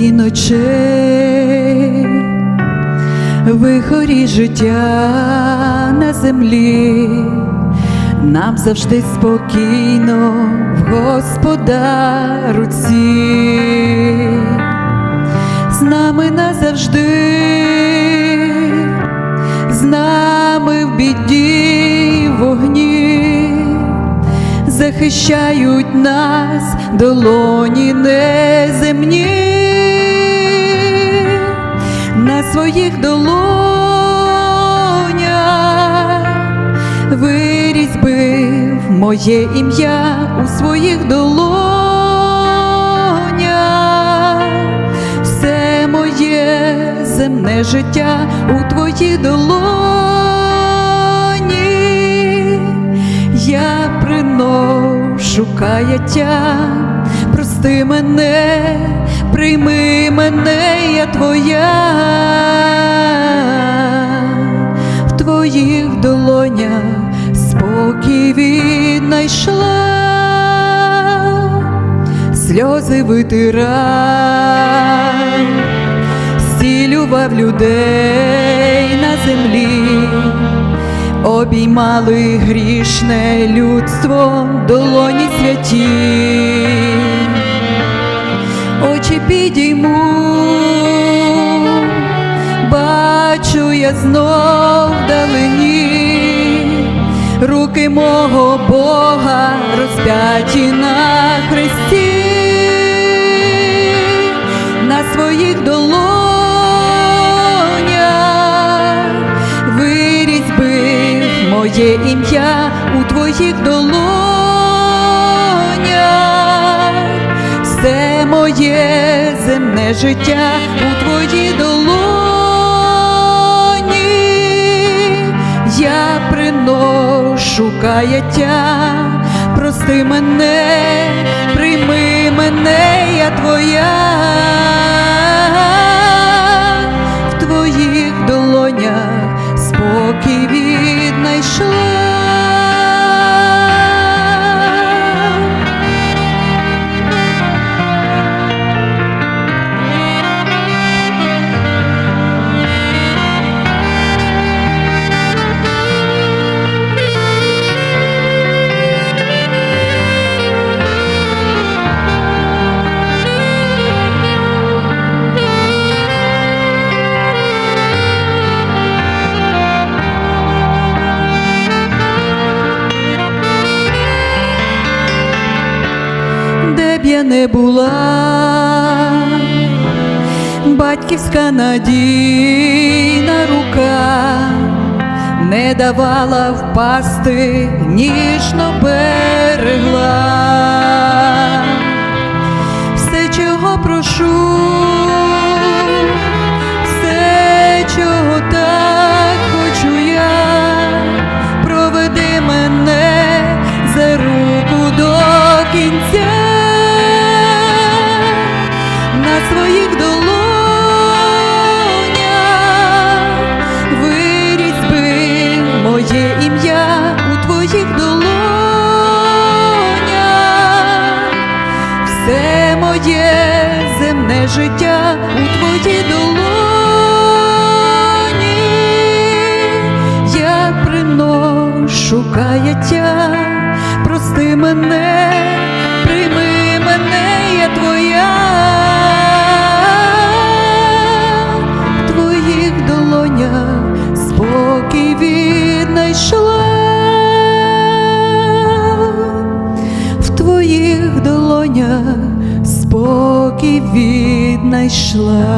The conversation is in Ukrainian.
темряві ночей, вихорі життя на землі, нам завжди спокійно в Господа руці, з нами назавжди, з нами в біді вогні захищають нас долоні неземні, своїх долонях. Вирізьбив моє ім'я у своїх долонях, все моє земне життя у твоїй долоні. Я приношу каяття, прости мене, прийми мене, я твоя, в твоїх долонях спокій віднайшла, сльози витирай, зцілював людей на землі. Обіймали грішне людство, долоні святі, підійму, бачу я знов вдалині, руки мого Бога розп'яті на хресті, на своїх долонях вирізьбив моє ім'я у твоїх долонях, все моє земне життя у твоїй долоні, я приношу каяття, прости мене, прийми мене, я твоя не була, батьківська надійна рука не давала впасти, ніжно берегла. Все, чого прошу, своїх долонях. Вирізьби моє ім'я у твоїх долонях, все моє земне життя у твоїй долоні, я приношу каяття, прости мене, спокій віднайшла.